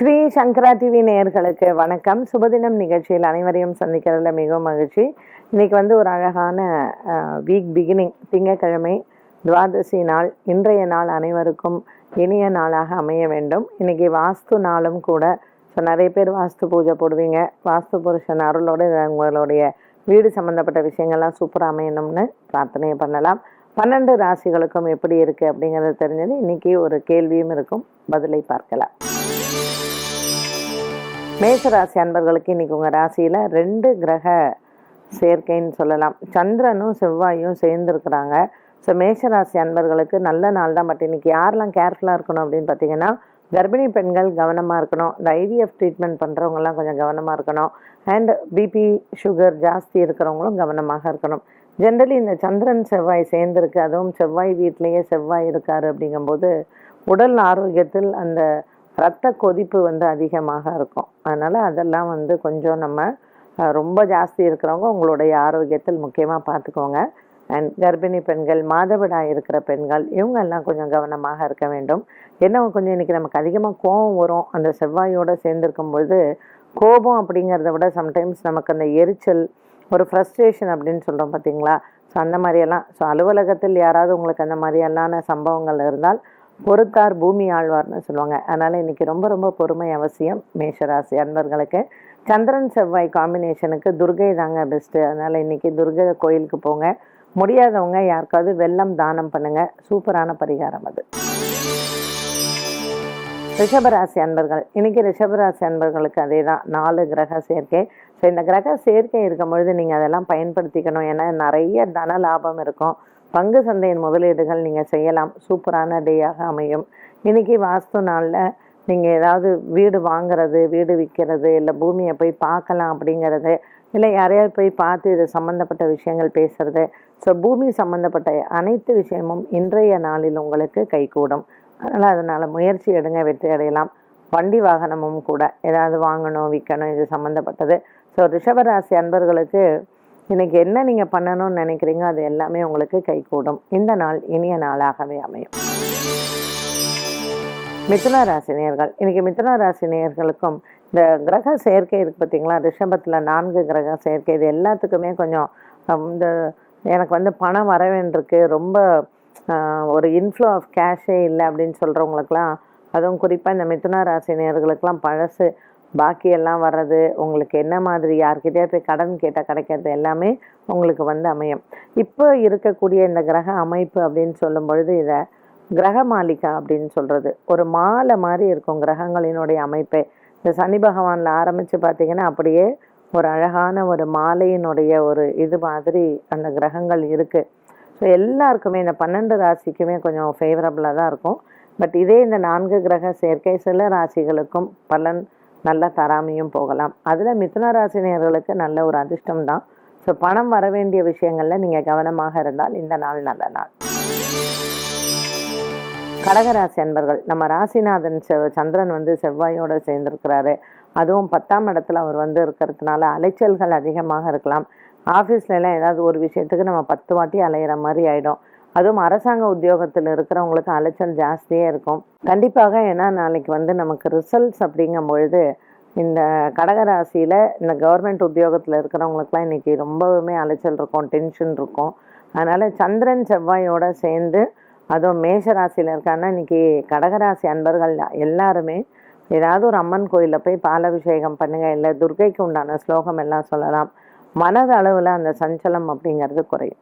ஸ்ரீ சங்கரா TV நேயர்களுக்கு வணக்கம். சுபதினம் நிகழ்ச்சியில் அனைவரையும் சந்திக்கிறதுல மிகவும் மகிழ்ச்சி. இன்னைக்கு வந்து ஒரு அழகான வீக் பிகினிங் திங்கட்கிழமை துவாதசி நாள். இன்றைய நாள் அனைவருக்கும் இனிய நாளாக அமைய வேண்டும். இன்னைக்கு வாஸ்து நாளும் கூட ஸோ நிறைய பேர் வாஸ்து பூஜை போடுவீங்க. வாஸ்து புருஷன் அருளோடு உங்களுடைய வீடு சம்மந்தப்பட்ட விஷயங்கள்லாம் சூப்பராக அமையணும்னு பிரார்த்தனை பண்ணலாம். பன்னெண்டு ராசிகளுக்கும் எப்படி இருக்குது அப்படிங்கிறது தெரிஞ்சது. இன்றைக்கி ஒரு கேள்வியும் இருக்கும். பதிலை பார்க்கலாம். மேசராசி அன்பர்களுக்கு இன்னைக்கு உங்கள் ராசியில் ரெண்டு கிரக சேர்க்கைன்னு சொல்லலாம். சந்திரனும் செவ்வாயும் சேர்ந்துருக்குறாங்க. ஸோ மேஷராசி அன்பர்களுக்கு நல்ல நாள் தான். பட் இன்றைக்கி யாரெல்லாம் கேர்ஃபுல்லாக இருக்கணும் அப்படின்னு பார்த்தீங்கன்னா கர்ப்பிணி பெண்கள் கவனமாக இருக்கணும். இந்த ஐவிஎஃப் ட்ரீட்மெண்ட் பண்ணுறவங்கலாம் கொஞ்சம் கவனமாக இருக்கணும். அண்ட் பிபி சுகர் ஜாஸ்தி இருக்கிறவங்களும் கவனமாக இருக்கணும். ஜென்ரலி இந்த சந்திரன் செவ்வாய் சேர்ந்துருக்கு. அதுவும் செவ்வாய் வீட்டிலேயே செவ்வாய் இருக்கார் அப்படிங்கும்போது உடல் ஆரோக்கியத்தில் அந்த ரத்த கொதிப்பு வந்து அதிகமாக இருக்கும். அதனால் அதெல்லாம் வந்து கொஞ்சம் நம்ம ரொம்ப ஜாஸ்தி இருக்கிறவங்க உங்களுடைய ஆரோக்கியத்தில் முக்கியமாக பார்த்துக்கோங்க. அண்ட் கர்ப்பிணி பெண்கள் மாதவிடாய் இருக்கிற பெண்கள் இவங்க எல்லாம் கொஞ்சம் கவனமாக இருக்க வேண்டும். என்ன கொஞ்சம் இன்றைக்கி நமக்கு அதிகமாக கோபம் வரும் அந்த செவ்வாயோடு சேர்ந்துருக்கும் பொழுது கோபம் அப்படிங்கிறத விட சம்டைம்ஸ் நமக்கு அந்த எரிச்சல் ஒரு ஃப்ரஸ்ட்ரேஷன் அப்படின்னு சொல்கிறோம் பார்த்தீங்களா ஸோ அந்த மாதிரியெல்லாம் ஸோ அலுவலகத்தில் யாராவது உங்களுக்கு அந்த மாதிரியெல்லான சம்பவங்கள் இருந்தால் பொறுத்தார் பூமி ஆழ்வார்னு சொல்லுவாங்க. அதனால் இன்னைக்கு ரொம்ப ரொம்ப பொறுமை அவசியம். மேஷராசி அன்பர்களுக்கு. சந்திரன் செவ்வாய் காம்பினேஷனுக்கு துர்கை தாங்க பெஸ்ட்டு அதனால் இன்னைக்கு துர்கை கோயிலுக்கு போங்க. முடியாதவங்க யாருக்காவது வெள்ளம் தானம் பண்ணுங்க. சூப்பரான பரிகாரம் அது. ரிஷபராசி அன்பர்கள். இன்னைக்கு ரிஷபராசி அன்பர்களுக்கு அதே தான் நாலு கிரக சேர்க்கை. ஸோ இந்த கிரக சேர்க்கை இருக்கும் பொழுது நீங்கள் அதெல்லாம் பயன்படுத்திக்கணும். ஏன்னா நிறைய தன லாபம் இருக்கும். பங்கு சந்தையின் முதலீடுகள் நீங்கள் செய்யலாம். சூப்பரான டேயாக அமையும். இன்னைக்கு வாஸ்து நாளில் நீங்கள் ஏதாவது வீடு வாங்குறது வீடு விற்கிறது இல்லை பூமியை போய் பார்க்கலாம் அப்படிங்கிறது இல்லை யாரையாவது போய் பார்த்து இது சம்மந்தப்பட்ட விஷயங்கள் பேசுறது. ஸோ பூமி சம்மந்தப்பட்ட அனைத்து விஷயமும் இன்றைய நாளில் உங்களுக்கு கைகூடும். அதனால் அதனால் முயற்சி எடுங்க வெற்றி அடையலாம். வண்டி வாகனமும் கூட ஏதாவது வாங்கணும் விற்கணும் இது சம்மந்தப்பட்டது ஸோ ரிஷபராசி அன்பர்களுக்கு இன்னைக்கு என்ன நீங்கள் பண்ணணும்னு நினைக்கிறீங்க அது எல்லாமே உங்களுக்கு கைகூடும். இந்த நாள் இனிய நாளாகவே அமையும். மிதுன ராசி நேர்கள் இன்னைக்கு மிதுன ராசி நேர்களுக்கும் இந்த கிரக சேர்க்கை இருக்கு பார்த்தீங்களா ரிஷபத்தில் நான்கு கிரக சேர்க்கை. இது எல்லாத்துக்குமே கொஞ்சம் இந்த எனக்கு வந்து பணம் வர வேண்டியிருக்கு ரொம்ப ஒரு இன்ஃப்ளோ ஆஃப் கேஷே இல்லை அப்படின்னு சொல்கிறவங்களுக்குலாம் அதுவும் குறிப்பாக இந்த மிதுன ராசி நேர்களுக்கெல்லாம் பழசு. பாக்கியெல்லாம் வர்றது உங்களுக்கு என்ன மாதிரி யார்கிட்டயா போய் கடன் கேட்டால் கிடைக்கிறது எல்லாமே உங்களுக்கு வந்து அமையும். இப்போ இருக்கக்கூடிய இந்த கிரக அமைப்பு அப்படின்னு சொல்லும் பொழுது இதை கிரக மாளிகா அப்படின்னு சொல்கிறது ஒரு மாலை மாதிரி இருக்கும் கிரகங்களினுடைய அமைப்பே. இந்த சனி பகவானில் ஆரம்பித்து பார்த்தீங்கன்னா அப்படியே ஒரு அழகான ஒரு மாலையினுடைய ஒரு இது மாதிரி அந்த கிரகங்கள் இருக்குது ஸோ எல்லாருக்குமே இந்த பன்னெண்டு ராசிக்குமே கொஞ்சம் ஃபேவரபுளாக தான் இருக்கும். பட் இதே இந்த நான்கு கிரக சேர்க்கை சில ராசிகளுக்கும் பலன் நல்ல தராமையும் போகலாம். அதில் மிதுனராசினியர்களுக்கு நல்ல ஒரு அதிர்ஷ்டம் தான். ஸோ பணம் வர வேண்டிய விஷயங்களில் நீங்கள் கவனமாக இருந்தால் இந்த நாள் நல்ல நாள். கடகராசி அன்பர்கள் நம்ம ராசிநாதன் செவ் சந்திரன் வந்து செவ்வாயோடு சேர்ந்திருக்கிறாரு. அதுவும் பத்தாம் இடத்துல அவர் வந்து இருக்கிறதுனால அலைச்சல்கள் அதிகமாக இருக்கலாம். ஆஃபீஸ்லலாம் ஏதாவது ஒரு விஷயத்துக்கு நம்ம பத்து வாட்டி அலையிற மாதிரி ஆகிடும் அதுவும் அரசாங்க உத்தியோகத்தில் இருக்கிறவங்களுக்கு அலைச்சல் ஜாஸ்தியே இருக்கும். கண்டிப்பாக ஏன்னா நாளைக்கு வந்து நமக்கு ரிசல்ட்ஸ் அப்படிங்கும் பொழுது இந்த கடகராசியில் இந்த கவர்மெண்ட் உத்தியோகத்தில் இருக்கிறவங்களுக்குலாம் இன்றைக்கி ரொம்பவுமே அலைச்சல் இருக்கும் டென்ஷன் இருக்கும். அதனால் சந்திரன் செவ்வாயோடு சேர்ந்து அதுவும் மேஷ ராசியில் இருக்காங்கன்னா இன்றைக்கி கடகராசி அன்பர்கள் எல்லாருமே ஏதாவது ஒரு அம்மன் கோயிலில் போய் பாலபிஷேகம் பண்ணுங்கள் இல்லை துர்க்கைக்கு உண்டான ஸ்லோகம் எல்லாம் சொல்லலாம். மனதளவில் அந்த சஞ்சலம் அப்படிங்கிறது குறையும்.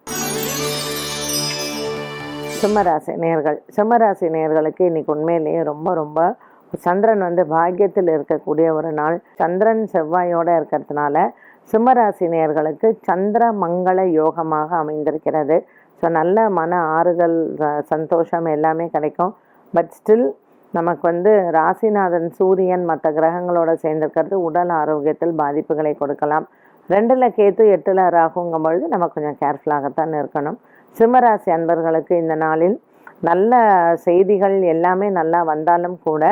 சிம்மராசி நேர்கள். சிம்மராசி நேர்களுக்கு இன்னைக்கு உண்மையிலேயே ரொம்ப ரொம்ப சந்திரன் வந்து பாக்கியத்தில் இருக்கக்கூடிய ஒரு நாள். சந்திரன் செவ்வாயோடு இருக்கிறதுனால சிம்மராசி நேர்களுக்கு சந்திர மங்கள யோகமாக அமைந்திருக்கிறது. ஸோ நல்ல மன ஆறுதல் சந்தோஷம் எல்லாமே கிடைக்கும். பட் ஸ்டில் நமக்கு வந்து ராசிநாதன் சூரியன் மற்ற கிரகங்களோட சேர்ந்திருக்கிறது. உடல் ஆரோக்கியத்தில் பாதிப்புகளை கொடுக்கலாம். ரெண்டில் கேத்து எட்டில் ராகுங்கும் பொழுது நம்ம கொஞ்சம் கேர்ஃபுல்லாகத்தான் இருக்கணும். சிம்மராசி அன்பர்களுக்கு இந்த நாளில் நல்ல செய்திகள் எல்லாமே நல்லா வந்தாலும் கூட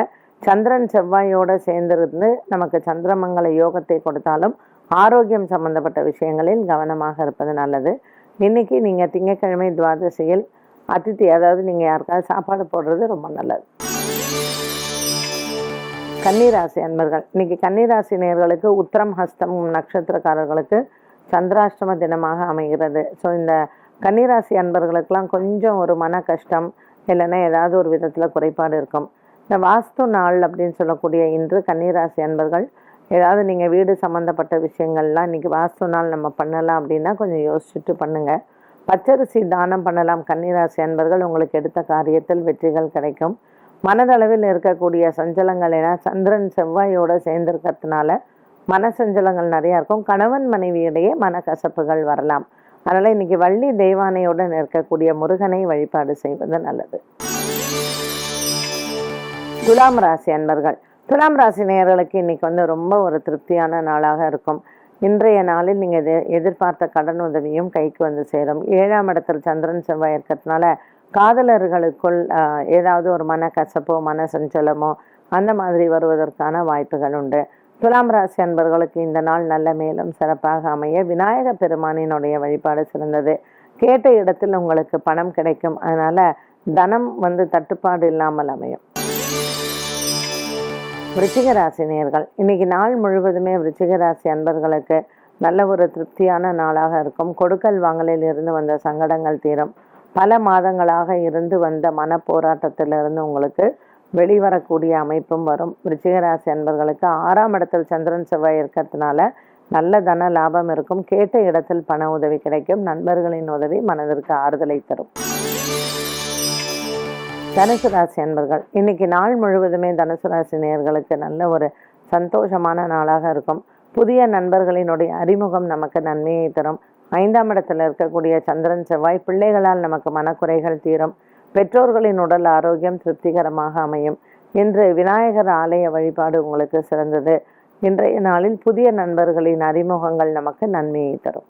சந்திரன் செவ்வாயோடு சேர்ந்திருந்து நமக்கு சந்திரமங்கல யோகத்தை கொடுத்தாலும் ஆரோக்கியம் சம்பந்தப்பட்ட விஷயங்களில் கவனமாக இருப்பது நல்லது. இன்னைக்கு நீங்கள் திங்கட்கிழமை துவாதசியில் அதித்தி அதாவது நீங்கள் யாருக்காவது சாப்பாடு போடுறது ரொம்ப நல்லது. கன்னிராசி அன்பர்கள் இன்னைக்கு கன்னிராசி நேர்களுக்கு உத்தரம் ஹஸ்தம் நட்சத்திரக்காரர்களுக்கு சந்திராஷ்டம தினமாக அமைகிறது. ஸோ இந்த கன்னிராசி அன்பர்களுக்கெல்லாம் கொஞ்சம் ஒரு மன கஷ்டம் இல்லைன்னா ஏதாவது ஒரு விதத்தில் குறைபாடு இருக்கும். இந்த வாஸ்து நாள் அப்படின்னு சொல்லக்கூடிய இன்று கன்னிராசி அன்பர்கள் ஏதாவது நீங்கள் வீடு சம்மந்தப்பட்ட விஷயங்கள்லாம் இன்றைக்கி வாஸ்து நாள் நம்ம பண்ணலாம் அப்படின்னா கொஞ்சம் யோசிச்சுட்டு பண்ணுங்கள் பச்சரிசி தானம் பண்ணலாம் கன்னிராசி அன்பர்கள் உங்களுக்கு எடுத்த காரியத்தில் வெற்றிகள் கிடைக்கும். மனதளவில் இருக்கக்கூடிய சஞ்சலங்கள் ஏன்னா சந்திரன் செவ்வாயோடு சேர்ந்திருக்கிறதுனால மன சஞ்சலங்கள் நிறையா இருக்கும். கணவன் மனைவியிடையே மனக்கசப்புகள் வரலாம். அதனால் இன்னைக்கு வள்ளி தெய்வானையுடன் இருக்கக்கூடிய முருகனை வழிபாடு செய்வது நல்லது. துலாம் ராசி அன்பர்கள் துலாம் ராசி நேயர்களுக்கு இன்னைக்கு வந்து ரொம்ப ஒரு திருப்தியான நாளாக இருக்கும். இன்றைய நாளில் நீங்கள் எதிர் எதிர்பார்த்த கடன் உதவியும் கைக்கு வந்து சேரும். ஏழாம் இடத்தில் சந்திரன் செவ்வாய் இருக்கிறதுனால காதலர்களுக்குள் ஏதாவது ஒரு மன கசப்போ மன சஞ்சலமோ அந்த மாதிரி வருவதற்கான வாய்ப்புகள் உண்டு. துலாம் ராசி அன்பர்களுக்கு இந்த நாள் நல்ல மேலும் சிறப்பாக அமைய விநாயக பெருமானினுடைய வழிபாடு சிறந்தது. கேட்ட இடத்தில் உங்களுக்கு பணம் கிடைக்கும். அதனால தனம் வந்து தட்டுப்பாடு இல்லாமல் அமையும். விருச்சிக ராசி நேர்கள் இன்னைக்கு நாள் முழுவதுமே விருச்சிக ராசி அன்பர்களுக்கு நல்ல ஒரு திருப்தியான நாளாக இருக்கும். கொடுக்கல் வாங்கலில் இருந்து வந்த சங்கடங்கள் தீரும். பல மாதங்களாக இருந்து வந்த மன போராட்டத்திலிருந்து உங்களுக்கு வெளிவரக்கூடிய அமைப்பும் வரும். விருச்சிக அன்பர்களுக்கு ஆறாம் இடத்தில் சந்திரன் செவ்வாய் இருக்கிறதுனால நல்ல தன லாபம் இருக்கும். கேட்ட இடத்தில் பண உதவி கிடைக்கும். நண்பர்களின் உதவி மனதிற்கு ஆறுதலை தரும். தனுசு ராசி அன்பர்கள் இன்னைக்கு நாள் முழுவதுமே தனுசு ராசி நேர்களுக்கு நல்ல ஒரு சந்தோஷமான நாளாக இருக்கும். புதிய நண்பர்களினுடைய அறிமுகம் நமக்கு நன்மையை தரும். ஐந்தாம் இடத்தில் இருக்கக்கூடிய சந்திரன் செவ்வாய் பிள்ளைகளால் நமக்கு மனக்குறைகள் தீரும். பெற்றோர்களின் உடல் ஆரோக்கியம் திருப்திகரமாக அமையும். இன்று விநாயகர் ஆலய வழிபாடு உங்களுக்கு சிறந்தது. இன்றைய நாளில் புதிய நண்பர்களின் அறிமுகங்கள் நமக்கு நன்மையை தரும்.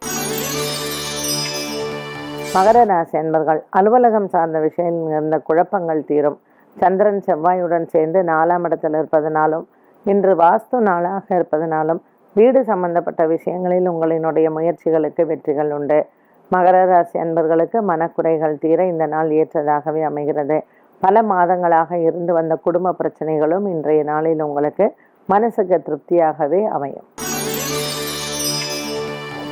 மகர ராசி அன்பர்கள் அலுவலகம் சார்ந்த விஷயம் இருந்த குழப்பங்கள் தீரும். சந்திரன் செவ்வாயுடன் சேர்ந்து நாலாம் இடத்தில் இருப்பதனாலும் இன்று வாஸ்து நாளாக இருப்பதனாலும் வீடு சம்பந்தப்பட்ட விஷயங்களில் உங்களினுடைய முயற்சிகளுக்கு வெற்றிகள் உண்டு. மகர ராசி அன்பர்களுக்கு மனக்குறைகள் தீர இந்த நாள் ஏற்றதாகவே அமைகிறது. பல மாதங்களாக இருந்து வந்த குடும்ப பிரச்சனைகளும் இன்றைய நாளில் உங்களுக்கு மனசுக்கு திருப்தியாகவே அமையும்.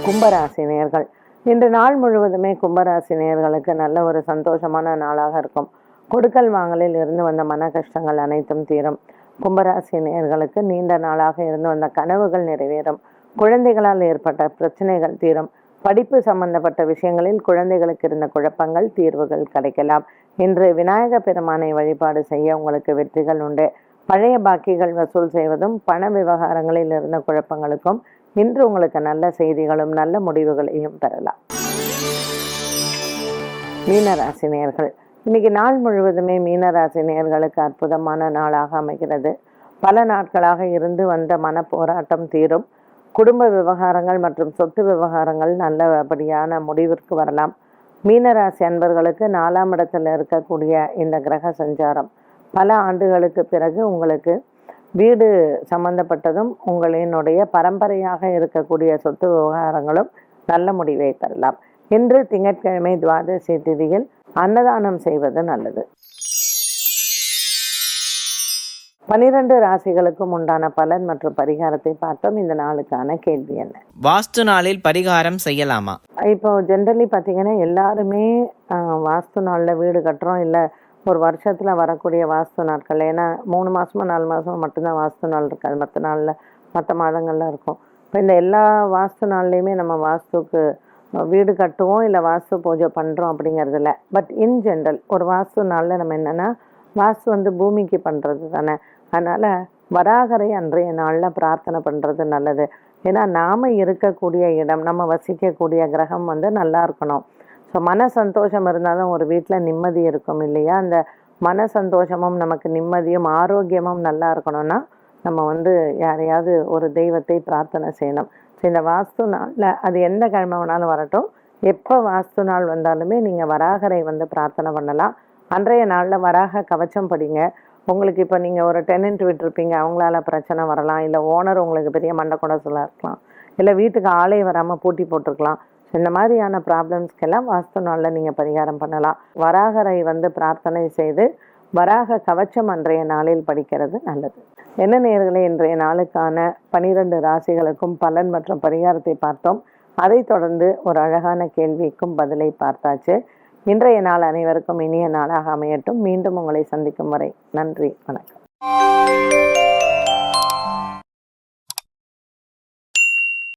கும்பராசி நேர்கள் இன்று நாள் முழுவதுமே கும்பராசி நேர்களுக்கு நல்ல ஒரு சந்தோஷமான நாளாக இருக்கும். கொடுக்கல் வாங்கலில் இருந்து வந்த மன கஷ்டங்கள் அனைத்தும் தீரும். கும்பராசி நேர்களுக்கு நீண்ட நாளாக இருந்து வந்த கனவுகள் நிறைவேறும். குழந்தைகளால் ஏற்பட்ட பிரச்சனைகள் தீரும். படிப்பு சம்பந்தப்பட்ட விஷயங்களில் குழந்தைகளுக்கு இருந்த குழப்பங்கள் தீர்வுகள் கிடைக்கலாம். இன்று விநாயக பெருமானை வழிபாடு செய்ய உங்களுக்கு வெற்றிகள் உண்டு. பழைய பாக்கிகள் வசூல் செய்வதும் பண விவகாரங்களில் இருந்த குழப்பங்களுக்கும் இன்று உங்களுக்கு நல்ல செய்திகளும் நல்ல முடிவுகளையும் பெறலாம் மீனராசி நேயர்கள் இன்னைக்கு நாள் முழுவதுமே மீனராசினியர்களுக்கு அற்புதமான நாளாக அமைகிறது. பல நாட்களாக இருந்து வந்த மன போராட்டம் தீரும். குடும்ப விவகாரங்கள் மற்றும் சொத்து விவகாரங்கள் நல்லபடியான முடிவிற்கு வரலாம். மீனராசி அன்பர்களுக்கு நாலாம் இடத்துல இருக்கக்கூடிய இந்த கிரக சஞ்சாரம் பல ஆண்டுகளுக்கு பிறகு உங்களுக்கு வீடு சம்பந்தப்பட்டதும் உங்களினுடைய பரம்பரையாக இருக்கக்கூடிய சொத்து விவகாரங்களும் நல்ல முடிவை பெறலாம். இன்று திங்கட்கிழமை துவாதசி திதியில் அன்னதானம் செய்வது நல்லது. பனிரெண்டு ராசிகளுக்கும் உண்டான பலன் மற்றும் பரிகாரத்தை பார்த்தோம். இந்த நாளுக்கான கேள்வி என்ன? வாஸ்து நாளில் பரிகாரம் செய்யலாமா? இப்போ ஜென்ரலி பார்த்தீங்கன்னா எல்லாருமே ஆஹ், வாஸ்து நாளில் வீடு கட்டுறோம். இல்லை ஒரு வருஷத்தில் வரக்கூடிய வாஸ்து நாட்கள். ஏன்னா மூணு மாதமோ நாலு மாதமோ மட்டும்தான் வாஸ்து நாள் இருக்காது மற்ற நாளில் மற்ற மாதங்களில் இருக்கும். இப்போ இந்த எல்லா வாஸ்து நாள்லேயுமே நம்ம வாஸ்துக்கு அஹ், வீடு கட்டுவோம். இல்லை வாஸ்து பூஜை பண்ணுறோம் அப்படிங்கிறது இல்லை பட் இன் ஜென்ரல் ஒரு வாஸ்து நாளில் நம்ம என்னென்னா வாஸ்து வந்து பூமிக்கு பண்ணுறது தானே அதனால் வராகரை அன்றைய நாளில் பிரார்த்தனை பண்ணுறது நல்லது. ஏன்னா நாம் இருக்கக்கூடிய இடம் நம்ம வசிக்கக்கூடிய கிரகம் வந்து நல்லா இருக்கணும். ஸோ மன சந்தோஷம் இருந்தால் தான் ஒரு வீட்டில் நிம்மதி இருக்கும் இல்லையா? அந்த மன சந்தோஷமும் நமக்கு நிம்மதியும் ஆரோக்கியமும் நல்லா இருக்கணும்னா நம்ம வந்து யாரையாவது ஒரு தெய்வத்தை பிரார்த்தனை செய்யணும். ஸோ இந்த வாஸ்து நாளில் அது எந்த கிழமை வேணாலும் வரட்டும். எப்போ வாஸ்து நாள் வந்தாலுமே நீங்கள் வராகரை வந்து பிரார்த்தனை பண்ணலாம். அன்றைய நாளில் வராக கவச்சம் படிங்க. உங்களுக்கு இப்போ நீங்கள் ஒரு டெனண்ட் விட்டுருப்பீங்க அவங்களால பிரச்சனை வரலாம். இல்லை ஓனர் உங்களுக்கு பெரிய மண்டை குடசலாக இருக்கலாம். இல்லை வீட்டுக்கு ஆளே வராமல் பூட்டி போட்டிருக்கலாம். இந்த மாதிரியான ப்ராப்ளம்ஸ்க்கெல்லாம் வாஸ்து நாளில் நீங்கள் பரிகாரம் பண்ணலாம். வராகரை வந்து பிரார்த்தனை செய்து வராக கவச்சம் அன்றைய நாளில் படிக்கிறது நல்லது. என்ன நேர்களை இன்றைய நாளுக்கான பனிரெண்டு ராசிகளுக்கும் பலன் மற்றும் பரிகாரத்தை பார்த்தோம். அதைத் தொடர்ந்து ஒரு அழகான கேள்விக்கும் பதிலை பார்த்தாச்சு. இன்றைய நாள் அனைவருக்கும் இனிய நாளாக அமையட்டும். மீண்டும் உங்களை சந்திக்கும் வரை நன்றி வணக்கம்.